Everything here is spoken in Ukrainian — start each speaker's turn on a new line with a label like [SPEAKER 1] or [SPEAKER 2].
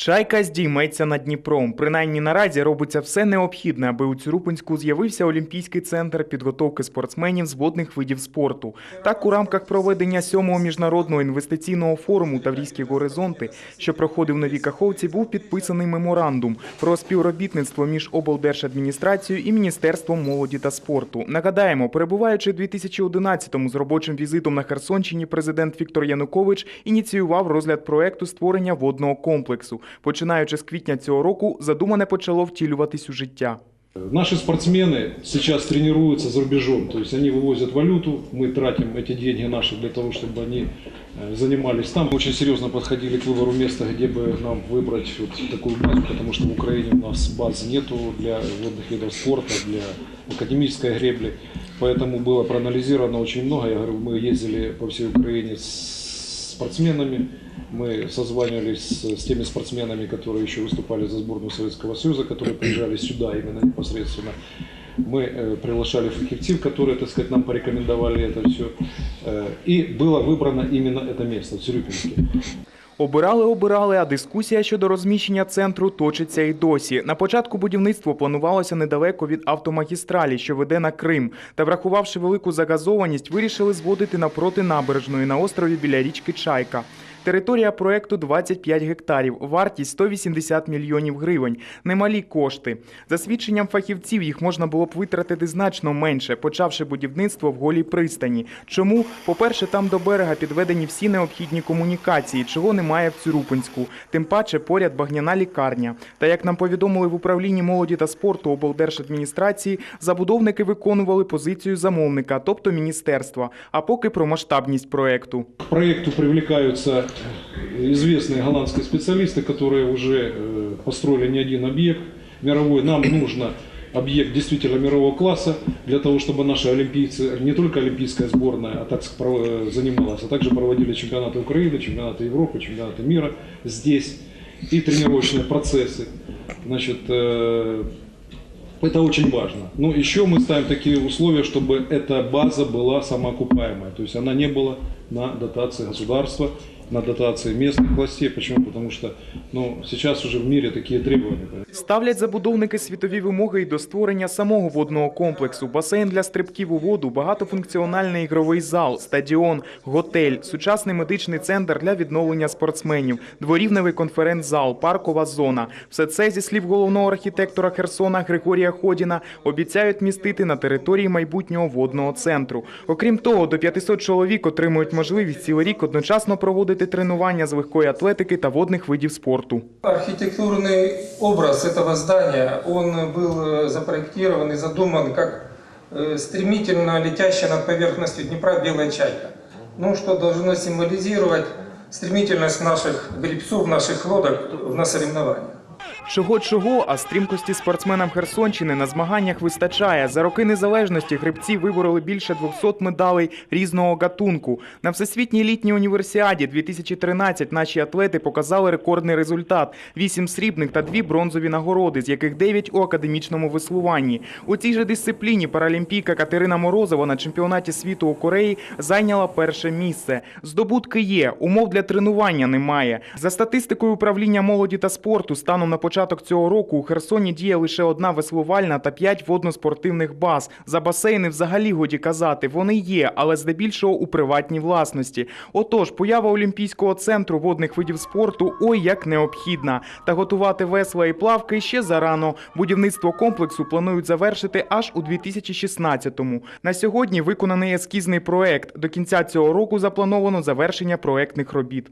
[SPEAKER 1] Чайка здійметься над Дніпром. Принаймні наразі робиться все необхідне, аби у Цюрупинську з'явився Олімпійський центр підготовки спортсменів з водних видів спорту. Так, у рамках проведення сьомого міжнародного інвестиційного форуму Таврійські горизонти, що проходив на Каховці, був підписаний меморандум про співробітництво між облдержадміністрацією і Міністерством молоді та спорту. Нагадаємо, перебуваючи у 2011-му з робочим візитом на Херсонщині, президент Віктор Янукович ініціював розгляд проекту створення водного комплексу. Починаючи з квітня цього року, задумане почало втілюватись у життя.
[SPEAKER 2] Наши спортсмены сейчас тренируются за рубежом, то есть они вывозят валюту, мы тратим эти деньги наши для того, чтобы они э, занимались там. Очень серьезно подходили к выбору места, где бы нам выбрать вот такую базу, потому что в Украине у нас баз нету для водных видов спорта, для академической гребли. Поэтому было проанализировано очень много. Я говорю, мы ездили по всей Украине с спортсменами, мы созванивались с, с теми спортсменами, которые еще выступали за сборную Советского Союза, которые приезжали сюда именно непосредственно. Мы э, приглашали фахивцев, которые, так сказать, нам порекомендовали это все. Э, и было выбрано именно это место в Цюрюпинске.
[SPEAKER 1] Обирали, обирали, а дискусія щодо розміщення центру точиться і досі. На початку будівництво планувалося недалеко від автомагістралі, що веде на Крим. Та врахувавши велику загазованість, вирішили зводити напроти набережної на острові біля річки Чайка. Територія проекту 25 гектарів, вартість 180 мільйонів гривень. Немалі кошти. За свідченням фахівців, їх можна було б витратити значно менше, почавши будівництво в голій пристані. Чому? По-перше, там до берега підведені всі необхідні комунікації, чого немає в Цюрупинську. Тим паче поряд багняна лікарня. Та як нам повідомили в управлінні молоді та спорту облдержадміністрації, забудовники виконували позицію замовника, тобто міністерства. А поки про масштабність проекту.
[SPEAKER 2] Проекту привлекаются известные голландские специалисты, которые уже э, построили не один объект мировой. Нам нужно объект действительно мирового класса для того, чтобы наши олимпийцы, не только олимпийская сборная, а так э, занималась, а также проводили чемпионаты Украины, чемпионаты Европы, чемпионаты мира здесь и тренировочные процессы. Значит, э, это очень важно. Но еще мы ставим такие условия, чтобы эта база была самоокупаемая. То есть она не была на дотации государства, на дотации местных властей. Почему? Потому что ну, сейчас уже в мире такие требования.
[SPEAKER 1] Ставлять забудовники світові вимоги й до створення самого водного комплексу, басейн для стрибків у воду, багатофункціональний ігровий зал, стадіон, готель, сучасний медичний центр для відновлення спортсменів, дворівневий конференц-зал, паркова зона. Все це зі слів головного архітектора Херсона Григорія Ходіна обіцяють містити на території майбутнього водного центру. Окрім того, до 500 чоловік отримують можливість цілий рік одночасно проводити тренування з легкої атлетики та водних видів спорту.
[SPEAKER 3] Архитектурный образ этого здания, он был э, запроектирован и задуман как э, стремительно летящая над поверхностью Днепра белая чайка. Ну, что должно символизировать стремительность наших гребцов, наших лодок на соревнования.
[SPEAKER 1] Чого чого, а стрімкості спортсменам Херсонщини на змаганнях вистачає. За роки незалежності гребці вибороли більше 200 медалей різного гатунку. На всесвітній літній універсіаді 2013 наші атлети показали рекордний результат: 8 срібних та 2 бронзові нагороди, з яких 9 у академічному веслуванні. У цій же дисципліні паралімпійка Катерина Морозова на чемпіонаті світу у Кореї зайняла перше місце. Здобутки є, умов для тренування немає. За статистикою управління молоді та спорту, станом на початок цього року у Херсоні діє лише одна веслувальна та п'ять водноспортивних баз. За басейни взагалі годі казати, вони є, але здебільшого у приватній власності. Отож, поява Олімпійського центру водних видів спорту ой як необхідна. Та готувати весла і плавки ще зарано. Будівництво комплексу планують завершити аж у 2016-му. На сьогодні виконаний ескізний проект. До кінця цього року заплановано завершення проектних робіт.